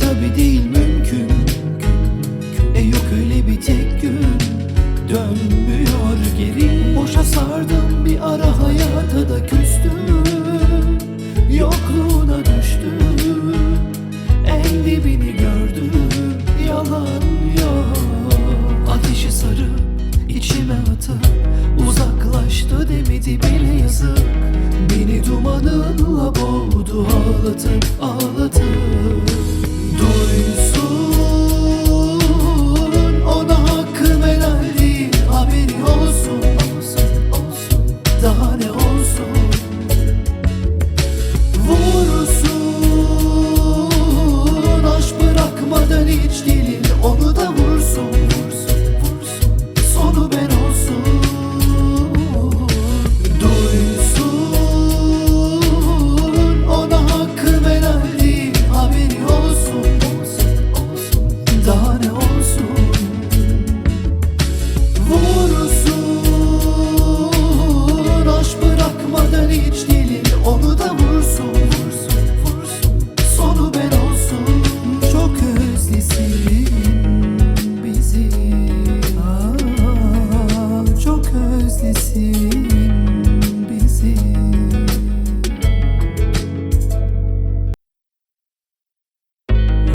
Tabi değil mümkün. E yok öyle bir tek gün. Dönmüyor geri. Boşa sardım bir ara hayata da küstüm. Yokluğuna düştüm. En dibini gördüm. Yalan yok. Ateşi sarıp içime atıp Uzaklaştı demedi bile yazık. Beni dumanınla boğdu ağlatıp see.